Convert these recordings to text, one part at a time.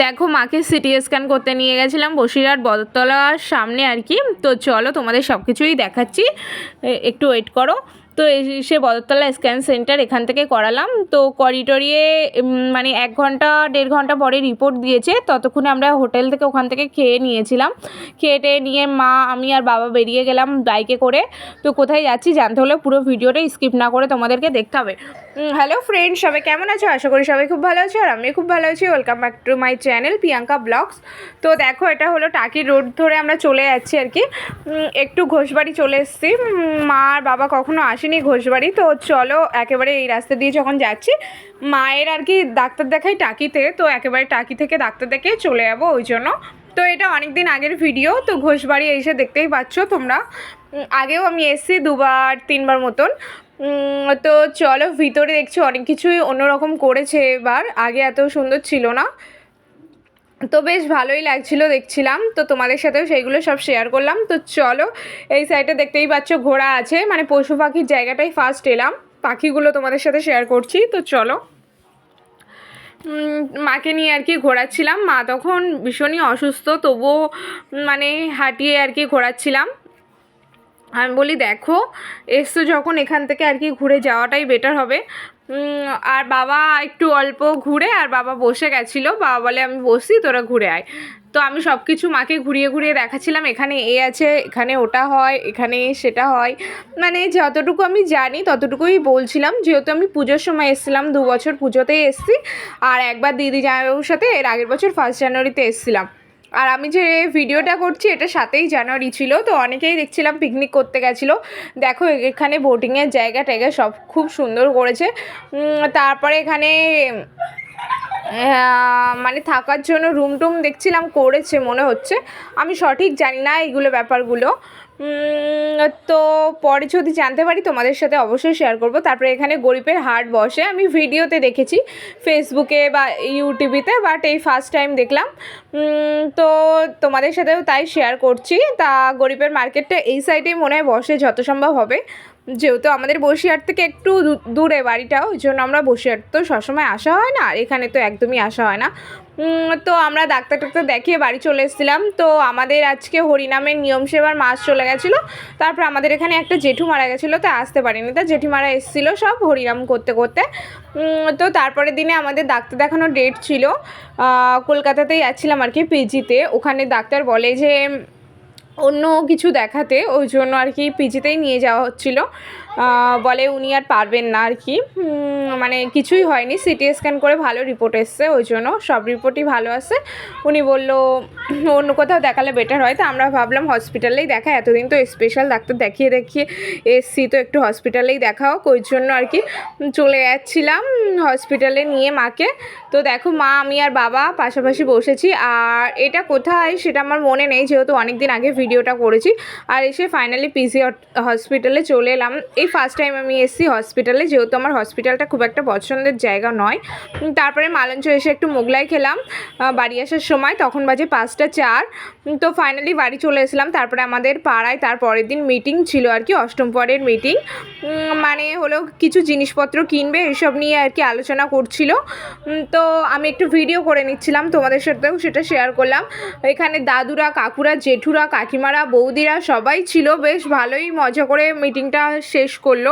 দেখো মাকে CT scan করতে নিয়ে গেছিলাম বসিরহাট বদরতলার সামনে আর কি। তো চলো তোমাদের সব কিছুই দেখাচ্ছি একটু ওয়েট করো। তো এসে বদরতলা স্ক্যান সেন্টার এখান থেকে করালাম। তো করিডোরিয়ে মানে এক ঘণ্টা, দেড় ঘণ্টা পরে রিপোর্ট দিয়েছে। ততক্ষণে আমরা হোটেল থেকে ওখান থেকে খেয়ে নিয়েছিলাম। খেয়ে টেয়ে নিয়ে মা, আমি আর বাবা বেরিয়ে গেলাম বাইকে করে। তো কোথায় যাচ্ছি জানতে হলে পুরো ভিডিওটা স্কিপ না করে তোমাদেরকে দেখতে হবে। হ্যালো ফ্রেন্ড সবাই কেমন আছো? আশা করি সবাই খুব ভালো আছো আর আমি খুব ভালো আছি। Welcome back to my channel Priyanka blogs. তো দেখো, এটা হলো টাকি রোড ধরে আমরা চলে যাচ্ছি আর কি। একটু ঘোষবাড়ি চলে এসেছি। মা আর বাবা কখনো আসেনি ঘোষবাড়ি, তো চলো একেবারে এই রাস্তা দিয়ে যখন যাচ্ছি, মায়ের আর কি ডাক্তার দেখাই টাকিতে, তো একেবারে টাকি থেকে ডাক্তার দেখে চলে যাব ওই জন্য। তো এটা অনেক দিন আগের ভিডিও, তো ঘোষবাড়ি এসে দেখতেই পাচ্ছ তোমরা। আগেও আমি এসেছি দুবার, তিনবার মতন। তো চলো ভিতরে দেখছি অনেক কিছুই অন্যরকম করেছে এবার, আগে এত সুন্দর ছিল না। তো বেশ ভালোই লাগছিল, দেখছিলাম। তো তোমাদের সাথেও সেইগুলো সব শেয়ার করলাম। তো চলো, এই সাইডে দেখতেই পাচ্ছ ঘোড়া আছে। মানে পশু পাখির জায়গাটাই ফার্স্ট এলাম। পাখিগুলো তোমাদের সাথে শেয়ার করছি। তো চলো। মাকে নিয়ে আর কি ঘোরাচ্ছিলাম। মা তখন ভীষণই অসুস্থ, তবুও মানে হাঁটিয়ে আর কি ঘোরাচ্ছিলাম। আমি বলি, দেখো এসছো যখন এখান থেকে আর কি ঘুরে যাওয়াটাই বেটার হবে। আর বাবা একটু অল্প ঘুরে, আর বাবা বসে গেছিল। বাবা বলে, আমি বসি, তোরা ঘুরে আয়। তো আমি সব কিছু মাকে ঘুরিয়ে ঘুরিয়ে দেখাচ্ছিলাম, এখানে এ আছে, এখানে ওটা হয়, এখানে সেটা হয়। মানে যতটুকু আমি জানি, ততটুকুই বলছিলাম। যেহেতু আমি পুজোর সময় এসেছিলাম, দু বছর পুজোতেই এসেছি। আর একবার দিদি জামাইবাবুর সাথে, এর আগের বছর ফার্স্ট জানুয়ারিতে এসেছিলাম। আর আমি যে ভিডিওটা করছি, এটা সাতেই জানুয়ারি ছিল, তো অনেকেই দেখছিলাম পিকনিক করতে গেছিল। দেখো, এখানে বোটিংয়ের জায়গা টায়গা সব খুব সুন্দর করেছে। তারপরে এখানে মানে থাকার জন্য রুম টুম দেখছিলাম, করেছে মনে হচ্ছে। আমি সঠিক জানি না এইগুলো ব্যাপারগুলো। তো পরে যদি জানতে পারি, তোমাদের সাথে অবশ্যই শেয়ার করব। তারপরে এখানে গরিবের হাট বসে। আমি ভিডিওতে দেখেছি ফেসবুকে বা ইউটিউবিতে বাট এই ফার্স্ট টাইম দেখলাম। তো তোমাদের সাথেও তাই শেয়ার করছি। তা গরিবের মার্কেটটা এই সাইডেই মনে হয় বসে, যত সম্ভব হবে। যেহেতু আমাদের বসিরহাট থেকে একটু দূরে বাড়িটাও, ওই জন্য আমরা বসিরহাট তো সবসময় আসা হয় না, আর এখানে তো একদমই আসা হয় না। তো আমরা ডাক্তার টাক্তার দেখিয়ে বাড়ি চলে এসেছিলাম। তো আমাদের আজকে হরিনামের নিয়ম সেবার মাস চলে গেছিল। তারপর আমাদের এখানে একটা জেঠু মারা গেছিল, তা আসতে পারিনি। তা জেঠিমারা এসেছিল সব হরিনাম করতে করতে। তো তারপরের দিনে আমাদের ডাক্তার দেখানোর ডেট ছিল। কলকাতাতেই যাচ্ছিলাম আর কি পিজিতে ওখানে ডাক্তার বলে যে অন্য কিছু দেখাতে, ওই জন্য আর কি পিজিতেই নিয়ে যাওয়া হচ্ছিল। বলে উনি আর পারবেন না আর কি। মানে কিছুই হয়নি, সিটি স্ক্যান করে ভালো রিপোর্ট এসছে, ওই জন্য সব রিপোর্টই ভালো আছে। উনি বলল, অন্য কোথাও দেখালে বেটার হয়। তো আমরা ভাবলাম হসপিটালেই দেখা, এতদিন তো স্পেশাল ডাক্তার দেখিয়ে দেখিয়ে এসছি, তো একটু হসপিটালেই দেখা হোক, ওই জন্য আর কি চলে যাচ্ছিলাম হসপিটালে নিয়ে মাকে। তো দেখো মা, আমি আর বাবা পাশাপাশি বসেছি, আর এটা কোথায় সেটা আমার মনে নেই, যেহেতু অনেক দিন আগে ভিডিওটা করেছি। আর এসে ফাইনালি পিসি হসপিটালে চলে এলাম। এই ফার্স্ট টাইম আমি এসেছি হসপিটালে যেহেতু আমার হসপিটালটা খুব একটা পছন্দের জায়গা নয়। তারপরে মালঞ্চ এসে একটু মোগলাই খেলাম। বাড়ি আসার সময় তখন বাজে পাঁচটা চার। তো ফাইনালি বাড়ি চলে এসলাম। তারপরে আমাদের পাড়ায় তার পরের দিন মিটিং ছিল আর কি, অষ্টম পরের মিটিং মানে হলো কিছু জিনিসপত্র কিনবে, এসব নিয়ে আর কি আলোচনা করছিল। তো আমি একটু ভিডিও করে নিচ্ছিলাম। তোমাদের সাথেও সেটা শেয়ার করলাম। এখানে দাদুরা, কাকুরা, জেঠুরা কাকিমারা, বৌদিরা সবাই ছিল, বেশ ভালোই মজা করে মিটিংটা শেষ করল।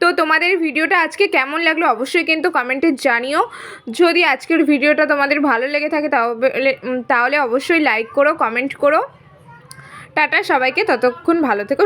তো তোমাদের ভিডিওটা আজকে কেমন লাগল অবশ্যই কিন্তু কমেন্টে জানিও। যদি আজকের ভিডিওটা তোমাদের ভালো লেগে থাকে তাহলে তাহলে অবশ্যই লাইক করো কমেন্ট করো। টাটা সবাইকে, ততক্ষণ ভালো থেকো